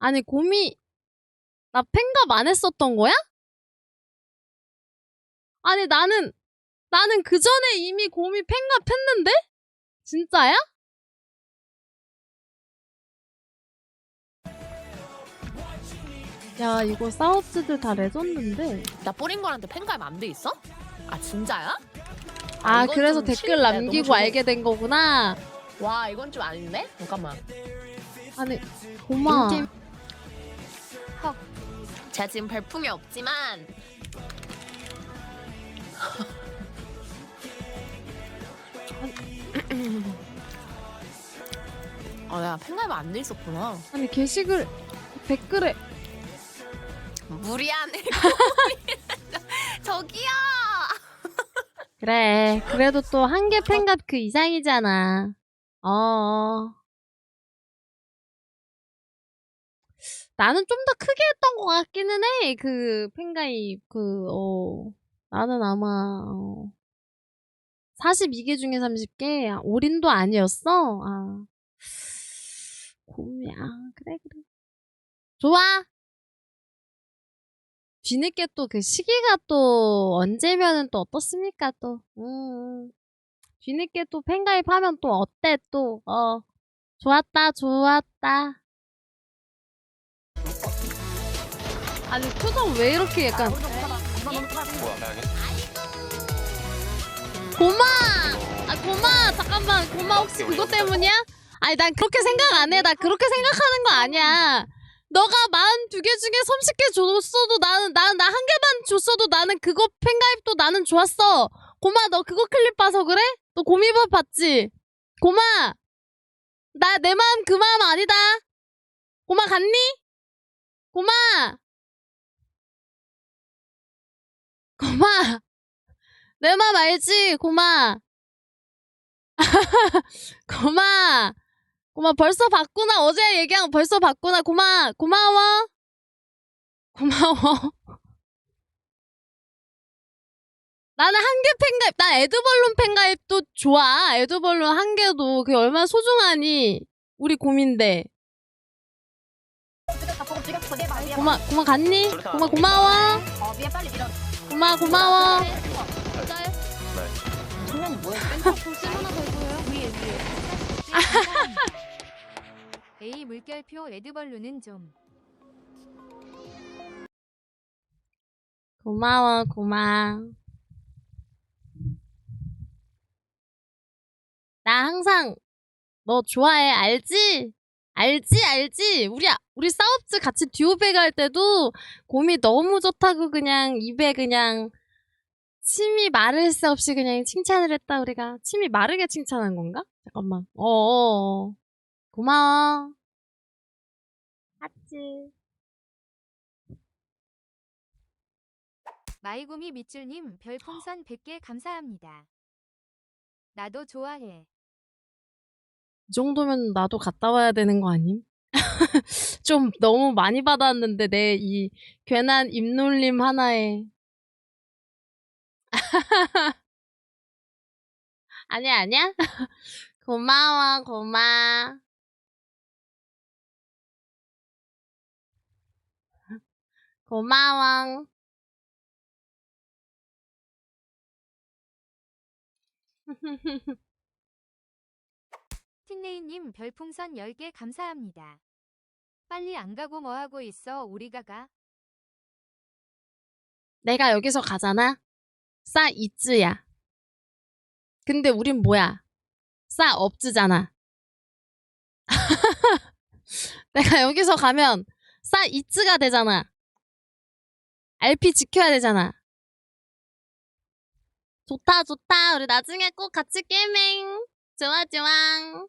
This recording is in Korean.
아니, 곰이, 나 팬갑 안 했었던 거야? 아니, 나는, 나는 그 전에 이미 곰이 팬갑 했는데? 진짜야? 야, 이거 사우스들 다 레전드인데. 나 뽀링걸한테 팬가입 안돼 있어? 아 진짜야? 아, 이건 그래서 좀 댓글. 너무 남기고. 알게 된 거구나. 와 이건 좀 아닌데? 잠깐만 아니, 고마. 제가 지금 별풍이 없지만 아 야 팬가입 안돼 있었구나 아니, 게시글, 댓글에. 무리하네 저기요 그래. 그래도 또 한 개 팬갑 그 이상이잖아. 어. 나는 좀 더 크게 했던 것 같기는 해. 그 팬가입 그 어. 나는 아마 어. 42개 중에 30개 아, 올인도 아니었어. 아. 곰이야. 그래 그래. 좋아. 뒤늦게 또 그 시기가 또 언제면은 또 어떻습니까 또. 음. 뒤늦게 또 팬가입하면 또 어때 또. 어. 좋았다 좋았다. 아니 표정 왜 이렇게 약간 고마 아 고마 잠깐만. 고마 혹시 그것 때문이야? 아니 난 그렇게 생각 안 해. 나 그렇게 생각하는 거 아니야. 너가 42개 중에 30개 줬어도 나는 나는 나 한 개만 줬어도 나는 그거 팬가입도 나는 좋았어. 고마. 너 그거 클립 봐서 그래? 너 고미밥 봤지? 고마. 나 내 마음 그 마음 아니다. 고마. 갔니? 고마 고마. 내 맘 알지? 고마. 고마. 고마. 벌써 봤구나. 어제 얘기한 거 벌써 봤구나. 고마. 고마워. 고마워. 나는 한 개 팬가입 나 에드벌룬 팬가입도 좋아. 에드벌룬 한 개도 그게 얼마나 소중하니. 우리 곰인데 고마 고마 갔니? 고마 고마워. 어 미안. 빨리 밀어 고마 고마워 정면이 뭐야 A 물결표 에드벌루는 좀 고마워, 고마. 나 항상 너 좋아해, 알지? 알지, 알지? 우리, 아- 우리 싸웁즈 같이 듀오백 할 때도 곰이 너무 좋다고 그냥 입에 그냥 침이 마를 새 없이 그냥 칭찬을 했다, 우리가. 침이 마르게 칭찬한 건가? 잠깐만. 어어어. 고마워. 하트. 마이구미 밑줄님 별풍선 100개 감사합니다. 나도 좋아해. 이 정도면 나도 갔다 와야 되는 거 아님? 좀 너무 많이 받았는데 내 이 괜한 입놀림 하나에. 아니야 아니야? 고마워 고마 고마워 틴레이님 별풍선 10개 감사합니다. 빨리 안 가고 뭐 하고 있어 우리가 가? 내가 여기서 가잖아? 싸 이즈야. 근데 우린 뭐야? 싸 업즈잖아. 내가 여기서 가면 싸 이즈가 되잖아. RP 지켜야 되잖아. 좋다, 좋다. 우리 나중에 꼭 같이 게임행. 좋아, 좋아.